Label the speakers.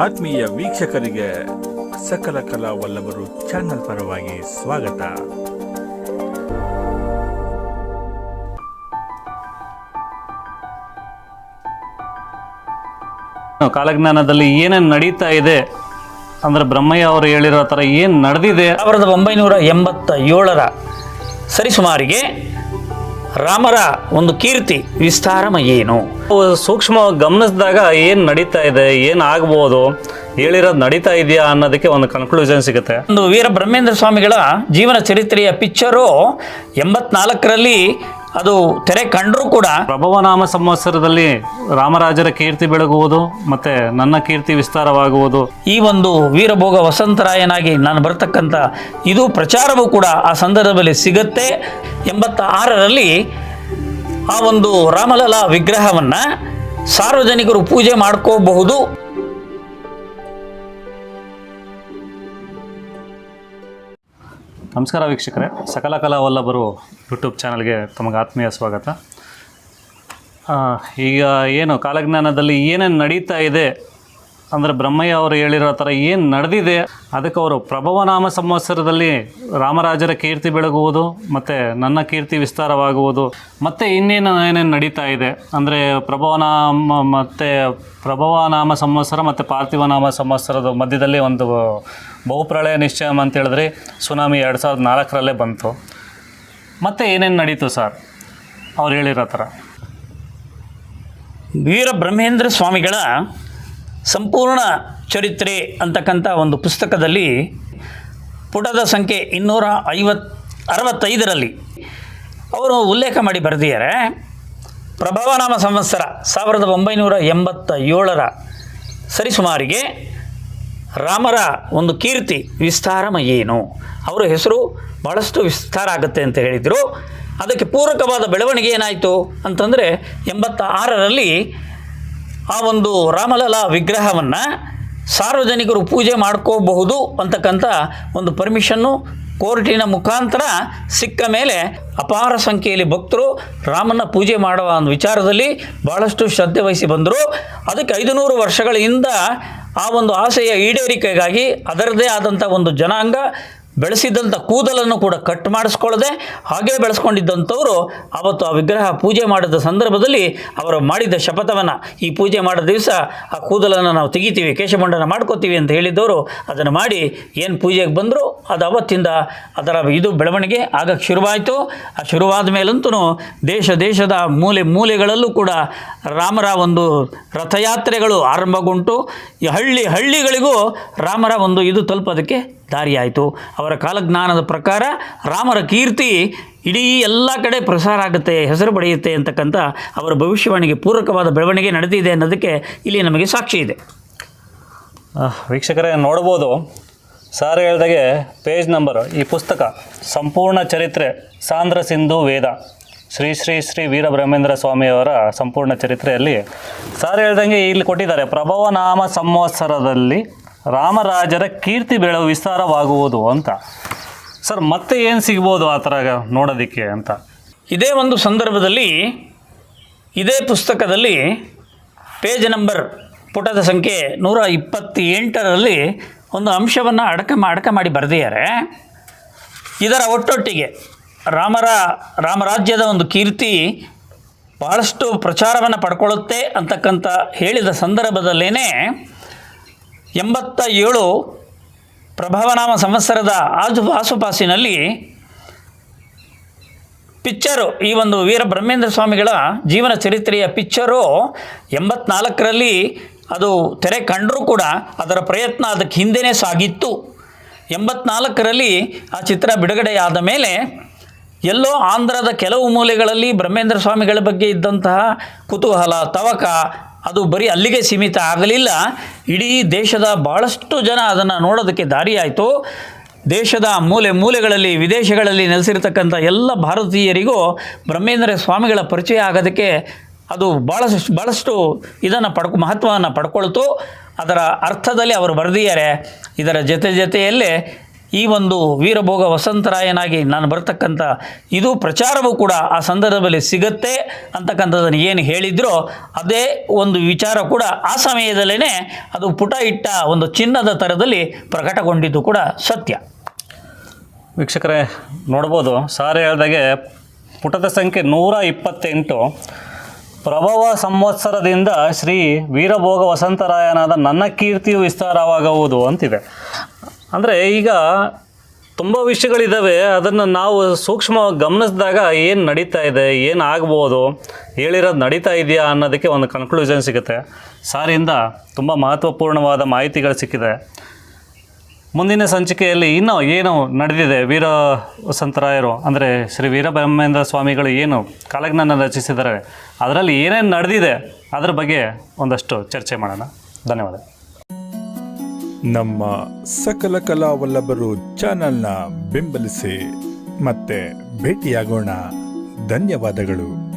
Speaker 1: ಆತ್ಮೀಯ ವೀಕ್ಷಕರಿಗೆ ಸಕಲ ಕಲಾ ವಲ್ಲಭರು ಚಾನೆಲ್ ಪರವಾಗಿ ಸ್ವಾಗತ.
Speaker 2: ಕಾಲಜ್ಞಾನದಲ್ಲಿ ಏನೇನು ನಡೀತಾ ಇದೆ ಅಂದ್ರೆ ಬ್ರಹ್ಮಯ್ಯ ಅವರು ಹೇಳಿರೋ ತರ ಏನು ನಡೆದಿದೆ?
Speaker 3: ಸಾವಿರದ ಒಂಬೈನೂರ ಎಂಬತ್ತ ಏಳರ ಸರಿಸುಮಾರಿಗೆ ರಾಮರ ಒಂದು ಕೀರ್ತಿ, ವಿಸ್ತಾರಮ ಏನು?
Speaker 2: ಸೂಕ್ಷ್ಮ ಗಮನಿಸಿದಾಗ ಏನು ನಡೀತಾ ಇದೆ, ಏನು ಆಗ್ಬೋದು, ಹೇಳಿರೋದು ನಡೀತಾ ಇದೆಯಾ ಅನ್ನೋದಕ್ಕೆ ಒಂದು ಕನ್ಕ್ಲೂಷನ್ ಸಿಗುತ್ತೆ.
Speaker 3: ಒಂದು ವೀರ ಬ್ರಹ್ಮೇಂದ್ರ ಸ್ವಾಮಿಗಳ ಜೀವನ ಚರಿತ್ರೆಯ ಪಿಕ್ಚರು ಎಂಬತ್ನಾಲ್ಕರಲ್ಲಿ ಅದು ತೆರೆ ಕಂಡರೂ ಕೂಡ
Speaker 2: ಪ್ರಭವನಾಮ ಸಂವತ್ಸರದಲ್ಲಿ ರಾಮರಾಜರ ಕೀರ್ತಿ ಬೆಳಗುವುದು ಮತ್ತೆ ನನ್ನ ಕೀರ್ತಿ ವಿಸ್ತಾರವಾಗುವುದು.
Speaker 3: ಈ ಒಂದು ವೀರಭೋಗ ವಸಂತರಾಯನಾಗಿ ನಾನು ಬರ್ತಕ್ಕಂಥ ಇದು ಪ್ರಚಾರವೂ ಕೂಡ ಆ ಸಂದರ್ಭದಲ್ಲಿ ಸಿಗತ್ತೆ. ಎಂಬತ್ತ ಆರರಲ್ಲಿ ಆ ಒಂದು ರಾಮಲಲಾ ವಿಗ್ರಹವನ್ನು ಸಾರ್ವಜನಿಕರು ಪೂಜೆ ಮಾಡ್ಕೋಬಹುದು.
Speaker 2: ನಮಸ್ಕಾರ ವೀಕ್ಷಕರೇ. ಸಕಲ ಕಲಾ ವಲ್ಲಭರು ಯೂಟ್ಯೂಬ್ ಚಾನಲ್ಗೆ ತಮಗೆ ಆತ್ಮೀಯ ಸ್ವಾಗತ. ಈಗ ಏನು ಕಾಲಜ್ಞಾನದಲ್ಲಿ ಏನೇನು ನಡೀತಾ ಇದೆ ಅಂದರೆ ಬ್ರಹ್ಮಯ್ಯ ಅವರು ಹೇಳಿರೋ ಥರ ಏನು ನಡೆದಿದೆ, ಅದಕ್ಕೆ ಅವರು ಪ್ರಭವನಾಮ ಸಂವತ್ಸರದಲ್ಲಿ ರಾಮರಾಜರ ಕೀರ್ತಿ ಬೆಳಗುವುದು, ಮತ್ತು ನನ್ನ ಕೀರ್ತಿ ವಿಸ್ತಾರವಾಗುವುದು, ಮತ್ತು ಇನ್ನೇನು ಏನೇನು ನಡೀತಾ ಇದೆ? ಅಂದರೆ ಪ್ರಭವನಾಮ, ಮತ್ತು ಪ್ರಭವನಾಮ ಸಂವತ್ಸರ, ಮತ್ತು ಪಾರ್ಥಿವನಾಮ ಸಂವತ್ಸರದ ಮಧ್ಯದಲ್ಲಿ ಒಂದು ಬಹುಪ್ರಳಯ ನಿಶ್ಚಯಂ ಅಂತ ಹೇಳಿದ್ರೆ ಸುನಾಮಿ ಎರಡು ಸಾವಿರದ ನಾಲ್ಕರಲ್ಲೇ ಬಂತು. ಮತ್ತು ಏನೇನು ನಡೀತು ಸರ್? ಅವ್ರು ಹೇಳಿರೋ ಥರ.
Speaker 3: ವೀರ ಬ್ರಹ್ಮೇಂದ್ರ ಸ್ವಾಮಿಗಳ ಸಂಪೂರ್ಣ ಚರಿತ್ರೆ ಅಂತಕ್ಕಂಥ ಒಂದು ಪುಸ್ತಕದಲ್ಲಿ ಪುಟದ ಸಂಖ್ಯೆ ಇನ್ನೂರ ಐವತ್, ಅರವತ್ತೈದರಲ್ಲಿ ಅವರು ಉಲ್ಲೇಖ ಮಾಡಿ ಬರೆದಿದ್ದಾರೆ. ಪ್ರಭಾವನಾಮ ಸಂವತ್ಸರ ಸಾವಿರದ ಒಂಬೈನೂರ ಎಂಬತ್ತ ಏಳರ ಸರಿಸುಮಾರಿಗೆ ರಾಮರ ಒಂದು ಕೀರ್ತಿ ವಿಸ್ತಾರಮ ಏನು? ಅವರ ಹೆಸರು ಭಾಳಷ್ಟು ವಿಸ್ತಾರ ಆಗುತ್ತೆ ಅಂತ ಹೇಳಿದರು. ಅದಕ್ಕೆ ಪೂರಕವಾದ ಬೆಳವಣಿಗೆ ಏನಾಯಿತು ಅಂತಂದರೆ ಎಂಬತ್ತ ಆರರಲ್ಲಿ ಆ ಒಂದು ರಾಮಲಲ ವಿಗ್ರಹವನ್ನು ಸಾರ್ವಜನಿಕರು ಪೂಜೆ ಮಾಡ್ಕೋಬಹುದು ಅಂತಕ್ಕಂಥ ಒಂದು ಪರ್ಮಿಷನ್ನು ಕೋರ್ಟಿನ ಮುಖಾಂತರ ಸಿಕ್ಕ ಮೇಲೆ ಅಪಾರ ಸಂಖ್ಯೆಯಲ್ಲಿ ಭಕ್ತರು ರಾಮನ ಪೂಜೆ ಮಾಡುವ ಒಂದು ವಿಚಾರದಲ್ಲಿ ಭಾಳಷ್ಟು ಶ್ರದ್ಧೆ ವಹಿಸಿ ಬಂದರು. ಅದಕ್ಕೆ ಐದುನೂರು ವರ್ಷಗಳ ವರ್ಷಗಳಿಂದ ಆ ಒಂದು ಆಸೆಯ ಈಡೇರಿಕೆಗಾಗಿ ಅದರದೇ ಆದಂಥ ಒಂದು ಜನಾಂಗ ಬೆಳೆಸಿದ್ದಂಥ ಕೂದಲನ್ನು ಕೂಡ ಕಟ್ ಮಾಡಿಸ್ಕೊಳ್ಳದೆ ಹಾಗೆ ಬೆಳೆಸ್ಕೊಂಡಿದ್ದಂಥವರು ಅವತ್ತು ಆ ವಿಗ್ರಹ ಪೂಜೆ ಮಾಡಿದ ಸಂದರ್ಭದಲ್ಲಿ ಅವರು ಮಾಡಿದ ಶಪಥವನ್ನು ಈ ಪೂಜೆ ಮಾಡಿದ ದಿವಸ ಆ ಕೂದಲನ್ನು ನಾವು ತೆಗಿತೀವಿ ಕೇಶಮಂಡನ ಮಾಡ್ಕೋತೀವಿ ಅಂತ ಹೇಳಿದ್ದವರು ಅದನ್ನು ಮಾಡಿ ಏನು ಪೂಜೆಗೆ ಬಂದರು ಅದು ಅವತ್ತಿಂದ ಅದರ ಇದು ಬೆಳವಣಿಗೆ ಆಗಕ್ಕೆ ಶುರುವಾಯಿತು. ಆ ಶುರುವಾದ ಮೇಲಂತೂ ದೇಶ ದೇಶದ ಮೂಲೆ ಮೂಲೆಗಳಲ್ಲೂ ಕೂಡ ರಾಮರ ಒಂದು ರಥಯಾತ್ರೆಗಳು ಆರಂಭಗೊಂಡು ಹಳ್ಳಿ ಹಳ್ಳಿಗಳಿಗೂ ರಾಮರ ಒಂದು ಇದು ತಲುಪೋದಕ್ಕೆ ದಾರಿಯಾಯಿತು. ಅವರ ಕಾಲಜ್ಞಾನದ ಪ್ರಕಾರ ರಾಮರ ಕೀರ್ತಿ ಇಡೀ ಎಲ್ಲ ಕಡೆ ಪ್ರಸಾರ ಆಗುತ್ತೆ, ಹೆಸರು ಪಡೆಯುತ್ತೆ ಅಂತಕ್ಕಂಥ ಅವರ ಭವಿಷ್ಯವಾಣಿಗೆ ಪೂರಕವಾದ ಬೆಳವಣಿಗೆ ನಡೆದಿದೆ ಅನ್ನೋದಕ್ಕೆ ಇಲ್ಲಿ ನಮಗೆ ಸಾಕ್ಷಿ ಇದೆ.
Speaker 2: ವೀಕ್ಷಕರೇ, ನೋಡ್ಬೋದು. ಸಾರ್ ಹೇಳ್ದಾಗೆ ಪೇಜ್ ನಂಬರ್. ಈ ಪುಸ್ತಕ ಸಂಪೂರ್ಣ ಚರಿತ್ರೆ, ಸಾಂದ್ರ ಸಿಂಧು ವೇದ. ಶ್ರೀ ಶ್ರೀ ಶ್ರೀ ವೀರಬ್ರಹ್ಮೇಂದ್ರ ಸ್ವಾಮಿಯವರ ಸಂಪೂರ್ಣ ಚರಿತ್ರೆಯಲ್ಲಿ ಸಾರ್ ಹೇಳ್ದಂಗೆ ಇಲ್ಲಿ ಕೊಟ್ಟಿದ್ದಾರೆ. ಪ್ರಭವನಾಮ ಸಂವತ್ಸರದಲ್ಲಿ ರಾಮರಾಜರ ಕೀರ್ತಿ ಬೆಳೆ ವಿಸ್ತಾರವಾಗುವುದು ಅಂತ. ಸರ್, ಮತ್ತೆ ಏನು ಸಿಗ್ಬೋದು ಆ ಥರ ನೋಡೋದಕ್ಕೆ ಅಂತ.
Speaker 3: ಇದೇ ಒಂದು ಸಂದರ್ಭದಲ್ಲಿ, ಇದೇ ಪುಸ್ತಕದಲ್ಲಿ ಪೇಜ್ ನಂಬರ್ ಪುಟದ ಸಂಖ್ಯೆ ನೂರ ಇಪ್ಪತ್ತೆಂಟರಲ್ಲಿ ಒಂದು ಅಂಶವನ್ನು ಅಡಕ ಅಡಕ ಮಾಡಿ ಬರೆದಿದ್ದಾರೆ. ಇದರ ಒಟ್ಟೊಟ್ಟಿಗೆ ರಾಮರ, ರಾಮರಾಜ್ಯದ ಒಂದು ಕೀರ್ತಿ ಭಾಳಷ್ಟು ಪ್ರಚಾರವನ್ನು ಪಡ್ಕೊಳ್ಳುತ್ತೆ ಅಂತಕ್ಕಂಥ ಹೇಳಿದ ಸಂದರ್ಭದಲ್ಲೇ ಎಂಬತ್ತ ಏಳು ಪ್ರಭಾವನಾಮ ಸಂವತ್ಸರದ ಆಜು ಆಸುಪಾಸಿನಲ್ಲಿ ಪಿಚ್ಚರು, ಈ ಒಂದು ವೀರ ಬ್ರಹ್ಮೇಂದ್ರ ಸ್ವಾಮಿಗಳ ಜೀವನ ಚರಿತ್ರೆಯ ಪಿಚ್ಚರು ಎಂಬತ್ನಾಲ್ಕರಲ್ಲಿ ಅದು ತೆರೆ ಕಂಡರೂ ಕೂಡ ಅದರ ಪ್ರಯತ್ನ ಅದಕ್ಕೆ ಹಿಂದೆಯೇ ಸಾಗಿತ್ತು. ಎಂಬತ್ನಾಲ್ಕರಲ್ಲಿ ಆ ಚಿತ್ರ ಬಿಡುಗಡೆಯಾದ ಮೇಲೆ ಎಲ್ಲೋ ಆಂಧ್ರದ ಕೆಲವು ಮೂಲೆಗಳಲ್ಲಿ ಬ್ರಹ್ಮೇಂದ್ರ ಸ್ವಾಮಿಗಳ ಬಗ್ಗೆ ಇದ್ದಂತಹ ಕುತೂಹಲ, ತವಕ ಅದು ಬರೀ ಅಲ್ಲಿಗೆ ಸೀಮಿತ ಆಗಲಿಲ್ಲ, ಇಡೀ ದೇಶದ ಬಹಳಷ್ಟು ಜನ ಅದನ್ನು ನೋಡೋದಕ್ಕೆ ದಾರಿಯಾಯಿತು ದೇಶದ ಮೂಲೆ ಮೂಲೆಗಳಲ್ಲಿ, ವಿದೇಶಗಳಲ್ಲಿ ನೆಲೆಸಿರ್ತಕ್ಕಂಥ ಎಲ್ಲ ಭಾರತೀಯರಿಗೂ ಬ್ರಹ್ಮೇಂದ್ರ ಸ್ವಾಮಿಗಳ ಪರಿಚಯ ಆಗೋದಕ್ಕೆ ಅದು ಭಾಳಷ್ಟು ಭಾಳಷ್ಟು ಇದನ್ನು ಪಡ್ಕೊ, ಮಹತ್ವವನ್ನು ಪಡ್ಕೊಳ್ತು. ಅದರ ಅರ್ಥದಲ್ಲಿ ಅವರು ಬರೆದಿದ್ದಾರೆ. ಇದರ ಜೊತೆ ಜೊತೆಯಲ್ಲೇ ಈ ಒಂದು ವೀರಭೋಗ ವಸಂತರಾಯನಾಗಿ ನಾನು ಬರ್ತಕ್ಕಂಥ ಇದು ಪ್ರಚಾರವೂ ಕೂಡ ಆ ಸಂದರ್ಭದಲ್ಲಿ ಸಿಗತ್ತೆ ಅಂತಕ್ಕಂಥದ್ದನ್ನು ಏನು ಹೇಳಿದ್ರೋ ಅದೇ ಒಂದು ವಿಚಾರ ಕೂಡ ಆ ಸಮಯದಲ್ಲೇ ಅದು ಪುಟ ಇಟ್ಟ ಒಂದು ಚಿನ್ನದ ಥರದಲ್ಲಿ ಪ್ರಕಟಗೊಂಡಿದ್ದು ಕೂಡ ಸತ್ಯ.
Speaker 2: ವೀಕ್ಷಕರೇ, ನೋಡ್ಬೋದು, ಸಾರ್ ಹೇಳ್ದಾಗೆ ಪುಟದ ಸಂಖ್ಯೆ ನೂರ ಇಪ್ಪತ್ತೆಂಟು. ಪ್ರಭವ ಸಂವತ್ಸರದಿಂದ ಶ್ರೀ ವೀರಭೋಗ ವಸಂತರಾಯನಾದ ನನ್ನ ಕೀರ್ತಿಯು ವಿಸ್ತಾರವಾಗುವುದು ಅಂತಿದೆ. ಅಂದರೆ ಈಗ ತುಂಬ ವಿಷಯಗಳಿದ್ದಾವೆ ಅದನ್ನು ನಾವು ಸೂಕ್ಷ್ಮ ಗಮನಿಸಿದಾಗ ಏನು ನಡೀತಾ ಇದೆ, ಏನು ಆಗ್ಬೋದು, ಹೇಳಿರೋದು ನಡೀತಾ ಇದೆಯಾ ಅನ್ನೋದಕ್ಕೆ ಒಂದು ಕನ್ಕ್ಲೂಷನ್ ಸಿಗುತ್ತೆ. ಸಾರಿಂದ ತುಂಬ ಮಹತ್ವಪೂರ್ಣವಾದ ಮಾಹಿತಿಗಳು ಸಿಕ್ಕಿದೆ. ಮುಂದಿನ ಸಂಚಿಕೆಯಲ್ಲಿ ಇನ್ನೂ ಏನು ನಡೆದಿದೆ? ವೀರ ವಸಂತರಾಯರು, ಅಂದರೆ ಶ್ರೀ ವೀರಬ್ರಹ್ಮೇಂದ್ರ ಸ್ವಾಮಿಗಳು ಏನು ಕಾಲಜ್ಞಾನ ರಚಿಸಿದ್ದಾರೆ. ಅದರಲ್ಲಿ ಏನೇನು ನಡೆದಿದೆ? ಅದರ ಬಗ್ಗೆ ಒಂದಷ್ಟು ಚರ್ಚೆ ಮಾಡೋಣ. ಧನ್ಯವಾದ.
Speaker 1: ನಮ್ಮ ಸಕಲ ಕಲಾವಲ್ಲಭರು ಚಾನಲ್ನ ಬೆಂಬಲಿಸಿ ಮತ್ತೆ ಭೇಟಿಯಾಗೋಣ. ಧನ್ಯವಾದಗಳು.